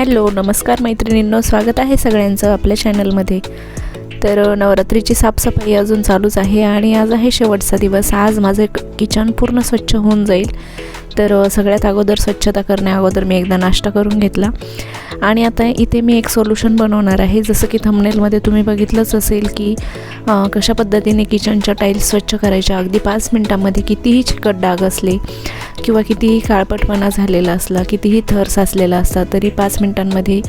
Hello नमस्कार मैत्रिणींनो स्वागत आहे सगळ्यांचं आपल्या चॅनलमध्ये. तर नवरात्रीची साफसफाई अजून चालूच आहे आणि आज आहे शेवटचा दिवस. आज माझं किचन पूर्ण स्वच्छ होऊन जाईल. तर सगळ्यात अगोदर स्वच्छता करण्या अगोदर मी एकदा नाश्ता करून घेतला. आणि आता इथे मी एक सोल्युशन बनवणार आहे. जसं की थंबनेलमध्ये तुम्ही बघितलंच असेल की कशा पद्धतीने किचनच्या टाईल्स स्वच्छ करायच्या. अगदी पाच मिनटामध्ये कितीही चिकट डाग असले किंवा कितीही काळपटपणा झालेला असला कितीही थर साचलेला असला तरी पाच मिनटांमध्ये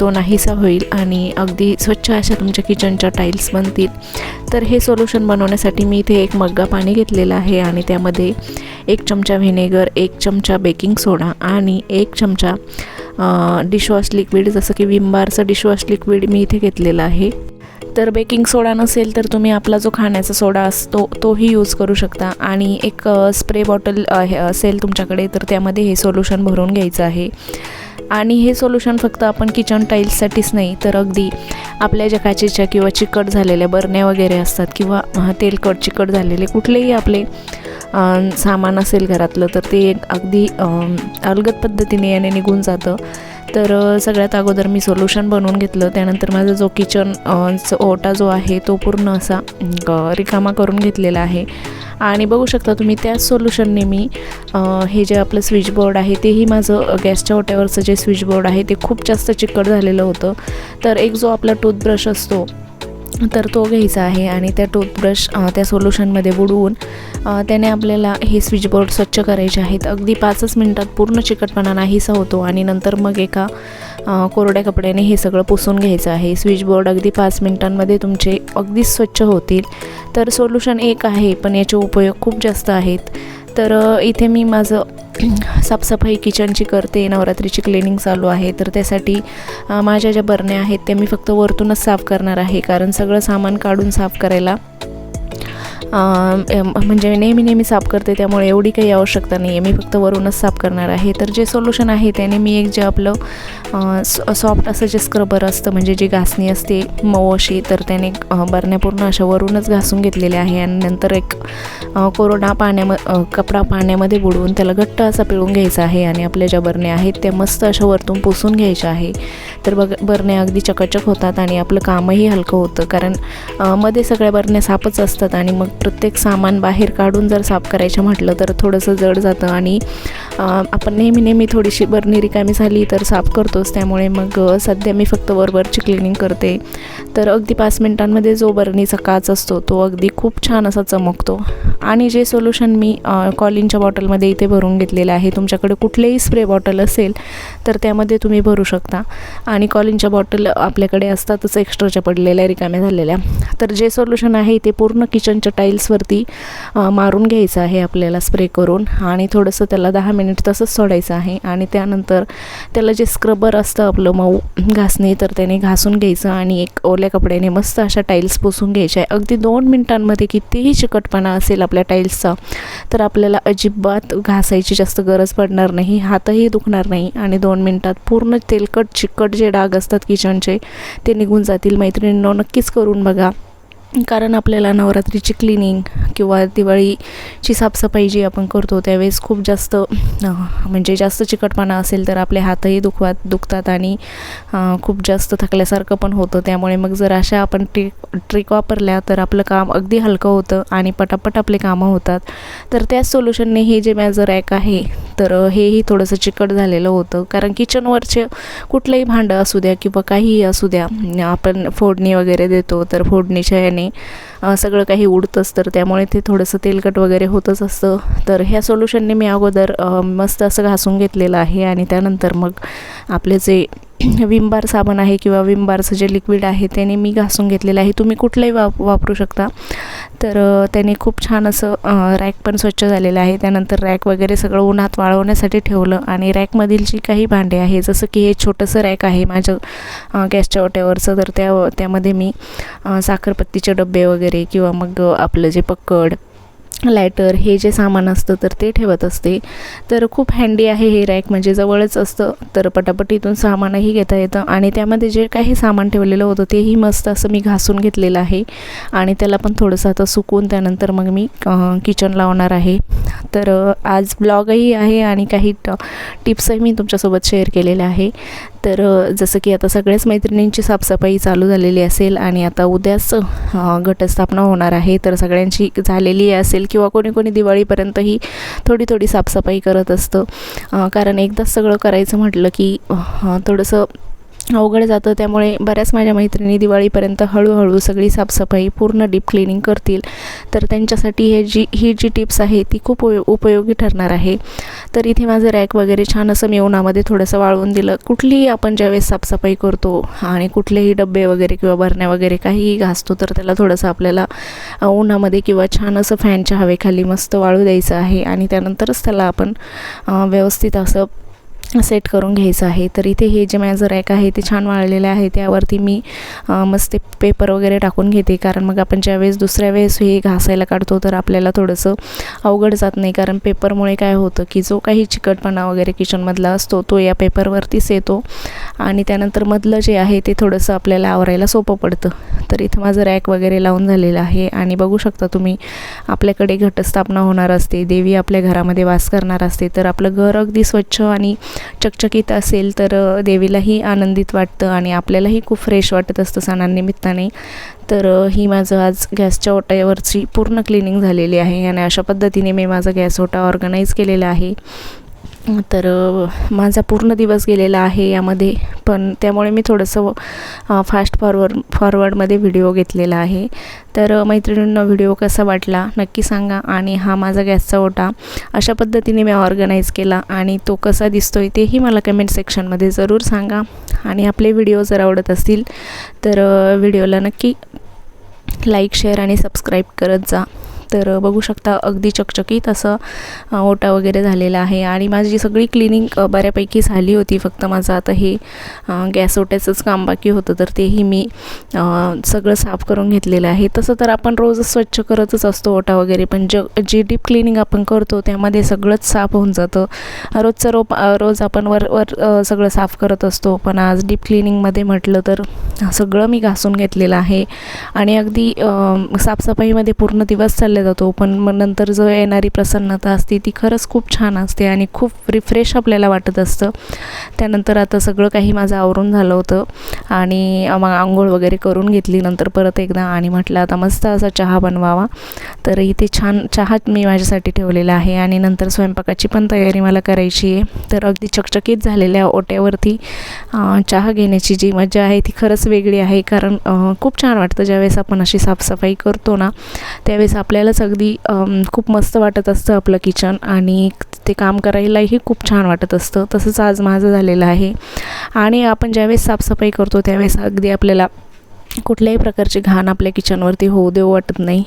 तो नाहीसा होईल आणि अगदी स्वच्छ अशा तुमच्या किचनच्या टाईल्स बनतील. तर हे सोल्युशन बनवण्यासाठी मी इथे एक मग्गा पाणी घेतलेलं आहे आणि त्यामध्ये एक चमचा व्हिनेगर एक चमचा बेकिंग सोडा आणि एक चमचा डिशवॉश लिक्विड जसं की विम बारचं डिशवॉश लिक्विड मी इथे घेतलेलं आहे. तर बेकिंग सोडा नसेल तर तुम्ही आपला जो खाण्याचा सोडा असतो तोही यूज करू शकता. आणि एक स्प्रे बॉटल असेल तुमच्याकडे तर त्यामध्ये हे सोल्युशन भरून घ्यायचं आहे. आणि हे सोल्युशन फक्त आपण किचन टाईल्ससाठीच नाही तर अगदी आपल्या ज्या काचेच्या किंवा चिकट झालेल्या बरण्या वगैरे असतात किंवा तेलकट चिकट झालेले कुठलेही आपले सामान असेल घरातलं तर ते एक अगदी अलगद पद्धतीने याने निघून जातं. तर सगळ्यात अगोदर मी सोल्युशन बनवून घेतलं. त्यानंतर माझा जो किचन च- ओटा जो आहे तो पूर्ण असा रिकामा करून घेतलेला आहे. आणि बघू शकता तुम्ही त्याच सोल्युशनने मी हे जे आपलं स्विच बोर्ड आहे तेही माझं गॅसच्या ओट्यावरचं जे स्विच बोर्ड आहे ते खूप जास्त चिकट झालेलं होतं. तर एक जो आपला टूथब्रश असतो तर तो घ्यायचा आहे आणि त्या टूथब्रश त्या सोल्युशनमध्ये बुडवून त्याने आपल्याला हे स्विच बोर्ड स्वच्छ करायचे आहेत. अगदी पाचच मिनटात पूर्ण चिकटपणा नाहीसा होतो आणि नंतर मग एका कोरड्या कपड्याने हे सगळं पुसून घ्यायचं आहे. स्विच बोर्ड अगदी पाच मिनटांमध्ये तुमचे अगदी स्वच्छ होतील. तर सोल्युशन एक आहे पण याचे उपयोग खूप जास्त आहेत. तर इथे मी माझं साफसफाई किचनची करते नवरात्रीची क्लिनिंग चालू आहे. तर त्यासाठी माझ्या ज्या बरण्या आहेत त्या मी फक्त वरतूनच साफ करणार आहे. कारण सगळं सामान काढून साफ करायला म्हणजे नेहमी नेहमी साफ करते त्यामुळे एवढी काही आवश्यकता नाही आहे मी फक्त वरूनच साफ करणार आहे. तर जे सोल्युशन आहे त्याने मी एक जे आपलं सॉफ्ट असं जे स्क्रबर असतं म्हणजे जी घासणी असते मऊ अशी तर त्याने बरण्यापूर्ण बरण्या पूर्ण अशा वरूनच घासून घेतलेले आहे. आणि नंतर एक कोरोना पाण्याम कपडा पाण्यामध्ये बुडवून त्याला घट्ट असा पिळून घ्यायचा आहे. आणि आपल्या ज्या बरण्या आहेत त्या मस्त अशा वरतून पुसून घ्यायच्या आहे. तर बघ बरण्या अगदी चकचक होतात आणि आपलं कामही हलकं होतं. कारण मध्ये सगळ्या बरण्या साफच असतात आणि मग प्रत्येक सामान बाहेर काढून जर साफ करायचं म्हटलं तर थोडंसं जड जातं आणि आपण नेहमी नेहमी थोडीशी बरणी रिकामी झाली तर साफ करतोच. त्यामुळे मग सध्या मी फक्त वरवरची क्लिनिंग करते. तर अगदी पाच मिनटांमध्ये जो बरणीचा काच असतो तो अगदी खूप छान असा चमकतो. आणि जे सोल्युशन मी कॉलिनच्या बॉटलमध्ये इथे भरून घेतलेलं आहे तुमच्याकडे कुठलेही स्प्रे बॉटल असेल तर त्यामध्ये तुम्ही भरू शकता. आणि कॉलिनच्या बॉटल आपल्याकडे असतातच एक्स्ट्राच्या पडलेल्या रिकाम्या झालेल्या. तर जे सोल्युशन आहे ते पूर्ण किचनच्या टाईल्सवरती मारून घ्यायचं आहे आपल्याला स्प्रे करून. आणि थोडंसं त्याला दहा मिनिट तसंच सोडायचं आहे. आणि त्यानंतर त्याला जे स्क्रबर असतं आपलं मऊ घासणे तर त्याने घासून घ्यायचं आणि एक ओल्या कपड्याने मस्त अशा टाईल्स पुसून घ्यायच्या. आहे अगदी दोन मिनटांमध्ये कितीही चिकटपणा असेल आपल्या टाईल्सचा तर आपल्याला अजिबात घासायची जास्त गरज पडणार नाही हातही दुखणार नाही आणि दोन मिनटात पूर्ण तेलकट चिकट जे डाग असतात किचनचे ते निघून जातील. मैत्रिणींनो नक्कीच करून बघा. कारण आपल्याला नवरात्रीची क्लिनिंग किंवा दिवाळीची साफसफाई जी आपण करतो त्यावेळेस खूप जास्त म्हणजे जास्त चिकटपणा असेल तर आपले हातही दुखवा दुखतात आणि खूप जास्त थकल्यासारखं पण होतं. त्यामुळे मग जर अशा आपण ट्रिक ट्रिक वापरल्या तर आपलं काम अगदी हलकं होतं आणि पटापट आपले कामं होतात. तर त्याच सोल्युशनने हे जे माझं रॅक आहे तर हेही थोडंसं चिकट झालेलं होतं. कारण किचनवरचे कुठलंही भांडं असू द्या किंवा काहीही असू द्या आपण फोडणी वगैरे देतो तर फोडणीच्या याने असल्याने सगळं काही उडतंच तर त्यामुळे ते थोडंसं तेलकट वगैरे होतच असतं. तर ह्या सोल्युशनने मी अगोदर मस्त असं घासून घेतलेलं आहे आणि त्यानंतर मग आपले जे विमबार साबण आहे किंवा विमबारचं जे लिक्विड आहे त्याने मी घासून घेतलेलं आहे. तुम्ही कुठलंही वाप वापरू शकता. तर त्याने खूप छान असं रॅक पण स्वच्छ झालेलं आहे. त्यानंतर रॅक वगैरे सगळं उन्हात वाळवण्यासाठी ठेवलं आणि रॅकमधील जी काही भांडे आहे जसं की हे छोटंसं रॅक आहे माझं गॅसच्या ओट्यावरचं तर त्या त्यामध्ये मी साखरपत्तीचे डबे वगैरे किंवा मग आपलं जे पक्कड लायटर हे जे सामान असतं तर ते ठेवत असते. तर खूप हँडी आहे हे रॅक म्हणजे जवळच असतं. तर पटापट इथून सामानही घेता येतं. आणि त्यामध्ये जे काही सामान ठेवलेलं होतं तेही मस्त असं मी घासून घेतलेलं आहे. आणि त्याला पण थोडंसं आता सुकून त्यानंतर मग मी किचन लावणार आहे. तर आज ब्लॉगही आहे आणि काही ट टिप्सही मी तुमच्यासोबत शेअर केलेल्या आहे. तर जसं की आता सगळ्याच मैत्रिणींची साफसफाई चालू झालेली असेल आणि आता उद्याच घटस्थापना होणार आहे तर सगळ्यांची झालेली असेल किंवा कोणी कोणी दिवाळीपर्यंतही थोडी थोडी साफसफाई करत असतं. कारण एकदाच सगळं करायचं म्हटलं की थोडंसं अवघड जातं. त्यामुळे बऱ्याच माझ्या मैत्रिणी दिवाळीपर्यंत हळूहळू सगळी साफसफाई पूर्ण डीप क्लिनिंग करतील. तर त्यांच्यासाठी हे जी ही जी टिप्स आहे ती खूप उपयोगी ठरणार आहे. तर इथे माझं रॅक वगैरे छान असं मी उन्हामध्ये थोडंसं वाळवून दिलं. कुठलीही आपण ज्यावेळेस साफसफाई करतो आणि कुठलेही डबे वगैरे किंवा भरण्या वगैरे काहीही घासतो तर त्याला थोडंसं आपल्याला उन्हामध्ये किंवा छान असं फॅनच्या हवेखाली मस्त वाळू द्यायचं आहे आणि त्यानंतरच त्याला आपण व्यवस्थित असं सेट करून घ्यायचं आहे. तर इथे हे जे माझं रॅक आहे ते छान वाळलेलं आहे. त्यावरती मी मस्त पेपर वगैरे टाकून घेते. कारण मग आपण ज्यावेळेस दुसऱ्या वेळेस हे घासायला काढतो तर आपल्याला थोडंसं अवघड जात नाही. कारण पेपरमुळे काय होतं की जो काही चिकटपणा वगैरे किचनमधला असतो तो या पेपरवरतीच येतो. आणि त्यानंतर मधलं जे आहे ते थोडंसं आपल्याला आवरायला सोपं पडतं. तर इथं माझं रॅक वगैरे लावून झालेलं आहे. आणि बघू शकता तुम्ही आपल्याकडे घटस्थापना होणार असते. देवी आपल्या घरामध्ये वास करणार असते. तर आपलं घर अगदी स्वच्छ आणि चकचकीत असेल तर देवीलाही आनंदित वाटतं आणि आपल्यालाही खूप फ्रेश वाटत असतं सणांनिमित्ताने. तर ही माझं आज गॅसच्या ओट्यावरची पूर्ण क्लिनिंग झालेली आहे आणि अशा पद्धतीने मी माझा गॅस ओटा ऑर्गनाईज केलेला आहे. तर माझा पूर्ण दिवस गेलेला आहे यामध्ये. पण त्यामुळे मी थोडंसं फास्ट फॉरवर्ड फॉरवर्डमध्ये व्हिडिओ घेतलेला आहे. तर मैत्रिणींना व्हिडिओ कसा वाटला नक्की सांगा आणि हा माझा गॅसचा ओटा. अशा पद्धतीने मी ऑर्गनाईज केला आणि तो कसा दिसतोय तेही मला कमेंट सेक्शनमध्ये जरूर सांगा. आणि आपले व्हिडिओ जर आवडत असतील तर व्हिडिओला नक्की लाईक शेअर आणि सबस्क्राईब करत जा. तर बघू शकता अगदी चकचकीत असं ओटा वगैरे झालेला आहे. आणि माझी सगळी क्लिनिंग बऱ्यापैकी झाली होती फक्त माझं. आता हे गॅस ओट्याचंच काम बाकी होतं तर तेही मी सगळं साफ करून घेतलेलं आहे. तसं तर आपण रोज स्वच्छ करतच असतो ओटा वगैरे पण ज जी डीप क्लिनिंग आपण करतो त्यामध्ये सगळंच साफ होऊन जातं. रोजचं रोप रोज आपण वर वर सगळं साफ करत असतो. पण आज डीप क्लिनिंगमध्ये म्हटलं तर सगळं मी घासून घेतलेलं आहे. आणि अगदी साफसफाईमध्ये पूर्ण दिवस चालले जातो. पण मग नंतर जो येणारी प्रसन्नता असते ती खरंच खूप छान असते आणि खूप रिफ्रेश आपल्याला वाटत असतं. त्यानंतर आता सगळं काही माझं आवरून झालं होतं आणि मग आंघोळ वगैरे करून घेतली नंतर परत एकदा आणि म्हटलं आता मस्त असा चहा बनवावा. तर इथे छान चहा मी माझ्यासाठी ठेवलेला आहे आणि नंतर स्वयंपाकाची पण तयारी मला करायची आहे. तर अगदी चकचकीत झालेल्या ओट्यावरती चहा घेण्याची जी मजा आहे ती खरंच वेगळी आहे. कारण खूप छान वाटतं ज्यावेळेस आपण अशी साफसफाई करतो ना त्यावेळेस आपल्याला आपल्यालाच अगदी खूप मस्त वाटत असतं आपलं किचन आणि ते काम करायलाही खूप छान वाटत असतं. तसंच आज माझं झालेलं आहे. आणि आपण ज्यावेळेस साफसफाई करतो त्यावेळेस अगदी आपल्याला कुठल्याही प्रकारची घाण आपल्या किचनवरती होऊ देऊ वाटत नाही.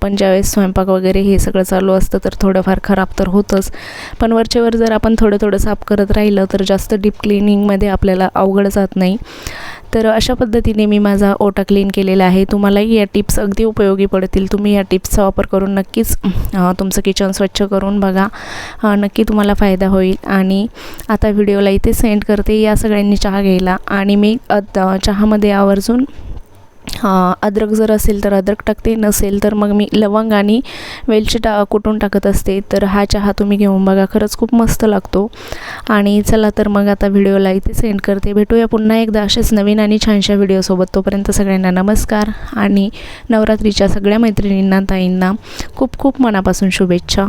पण ज्यावेळेस स्वयंपाक वगैरे हे सगळं चालू असतं तर थोडंफार खराब तर होतंच. पण वरचेवर जर आपण थोडं थोडं साफ करत राहिलं तर जास्त डीप क्लिनिंगमध्ये आपल्याला अवघड जात नाही. तर अशा पद्धतीने मी माझा ओटा क्लीन केलेला आहे. तुम्हालाही या टिप्स अगदी उपयोगी पडतील. तुम्ही या टिप्सचा वापर करून नक्कीच तुमचं किचन स्वच्छ करून बघा. नक्की तुम्हाला फायदा होईल. आणि आता व्हिडिओला इथे सेंड करते. या सगळ्यांनी चहा घ्यायला. आणि मी चहामध्ये आवर्जून अद्रक जर असेल तर अद्रक टाकते नसेल तर मग मी लवंग आणि वेलची टा कुटून टाकत असते. तर हा चहा तुम्ही घेऊन बघा खरंच खूप मस्त लागतो. आणि चला तर मग आता व्हिडिओला इथे सेंड करते. भेटूया पुन्हा एकदा असेच नवीन आणि छानशा व्हिडिओसोबत. तोपर्यंत सगळ्यांना नमस्कार आणि नवरात्रीच्या सगळ्या मैत्रिणींना ताईंना खूप खूप मनापासून शुभेच्छा.